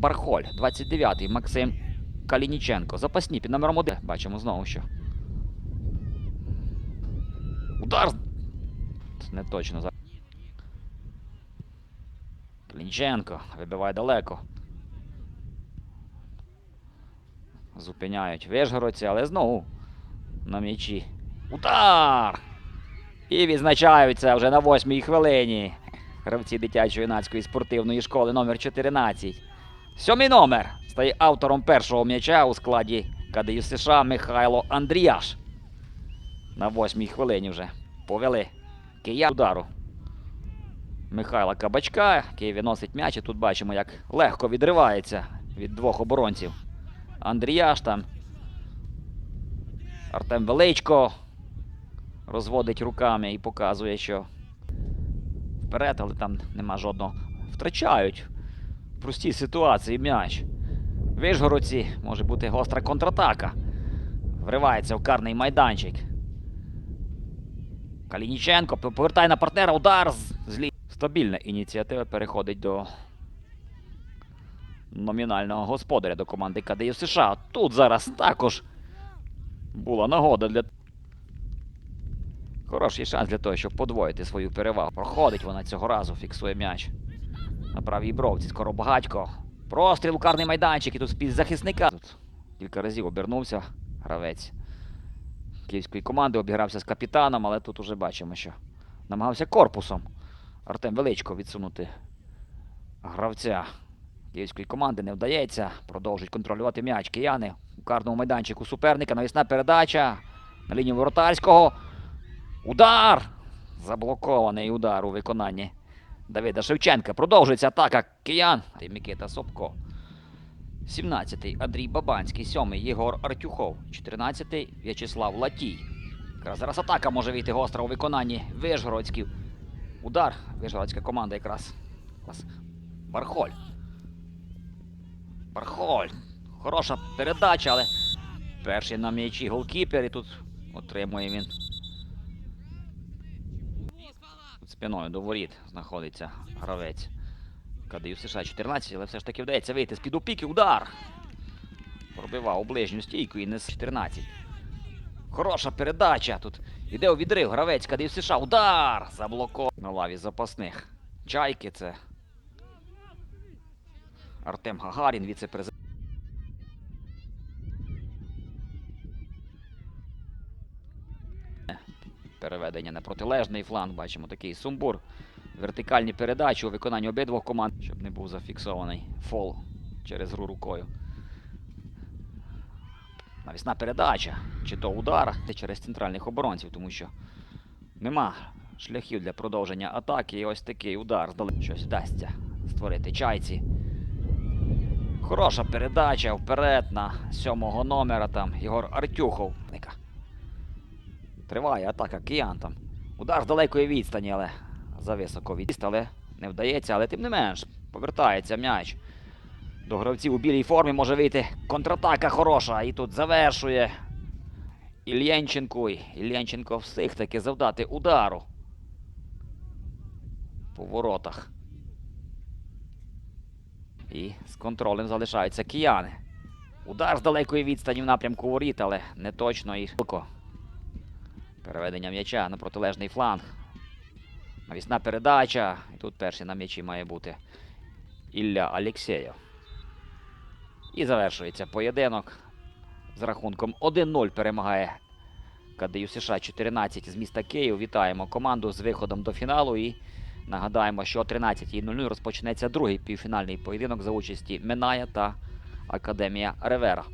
Бархоль. 29-й Максим Калініченко. Запасні під номером 1. Бачимо знову, що. Удар! Не точно. Калініченко вибиває далеко. Зупиняють вишгородці, але знову на м'ячі. Удар! І відзначаються вже на восьмій хвилині. Гравці дитячо-юнацької спортивної школи номер 14. Сьомий номер стає автором першого м'яча у складі КДЮ США Михайло Андріяш. На восьмій хвилині вже повели кия удару. Михайла Кабачка, який виносить м'яч, і тут бачимо, як легко відривається від двох оборонців. Андріяш там. Артем Величко розводить руками і показує, що вперед, але там нема жодного. Втрачають простій ситуації м'яч. Вишгородці може бути гостра контратака. Вривається в карний майданчик. Калініченко повертає на партнера удар злі. Стабільна ініціатива переходить до номінального господаря до команди КДЮ США. Тут зараз також була нагода для. Хороший шанс для того, щоб подвоїти свою перевагу. Проходить вона цього разу, фіксує м'яч. На правій бровці. Скоро багатько. Простріл карний майданчик і тут з-під захисника. Тут кілька разів обернувся гравець київської команди, обігрався з капітаном, але тут уже бачимо, що намагався корпусом Артем Величко відсунути гравця київської команди. Не вдається. Продовжують контролювати м'яч. Кияни у карному майданчику суперника. Навісна передача на лінію воротарського. Удар! Заблокований удар у виконанні Давида Шевченка. Продовжується атака киян. Микита Собко. 17-й Андрій Бабанський, 7-й Єгор Артюхов, 14-й В'ячеслав Латій. Якраз зараз атака може вийти гостра у виконанні Вишгородськів. Удар. Вишгородська команда якраз. Бархоль. Бархоль. Хороша передача, але перший на м'ячі голкіпер і тут отримує він. Тут спиною до воріт знаходиться гравець. КДЮ США 14, але все ж таки вдається вийти з-під опіки. Удар! Пробивав ближню стійку і не з 14. Хороша передача. Тут іде у відрив. Гравець КДЮ США. Удар! Заблокований на лаві запасних. Чайки це. Артем Гагарін, віце-президент. Переведення на протилежний фланг. Бачимо такий сумбур. Вертикальні передачі у виконанні обидвох команд, щоб не був зафіксований фол через гру рукою. Навісна передача. Чи то удар, це через центральних оборонців, тому що нема шляхів для продовження атаки. І ось такий удар здалека щось вдасться створити чайці. Хороша передача вперед на сьомого номера там Єгор Артюхов. Триває атака киян там. Удар з далекої відстані, але зависоко відіст, але не вдається. Але тим не менш, повертається м'яч. До гравців у білій формі може вийти контратака хороша. І тут завершує Ільянченко. І Ільянченко встиг таки завдати удару. По воротах. І з контролем залишаються кияни. Удар з далекої відстані в напрямку воріт, але не точно і. Переведення м'яча на протилежний фланг. Навісна передача. І тут перший на м'ячі має бути Ілля Алєксєєв. І завершується поєдинок. З рахунком 1-0 перемагає КДЮ США 14 з міста Київ. Вітаємо команду з виходом до фіналу. І нагадаємо, що о 13.00 розпочнеться другий півфінальний поєдинок за участі Миная та Академія Ревера.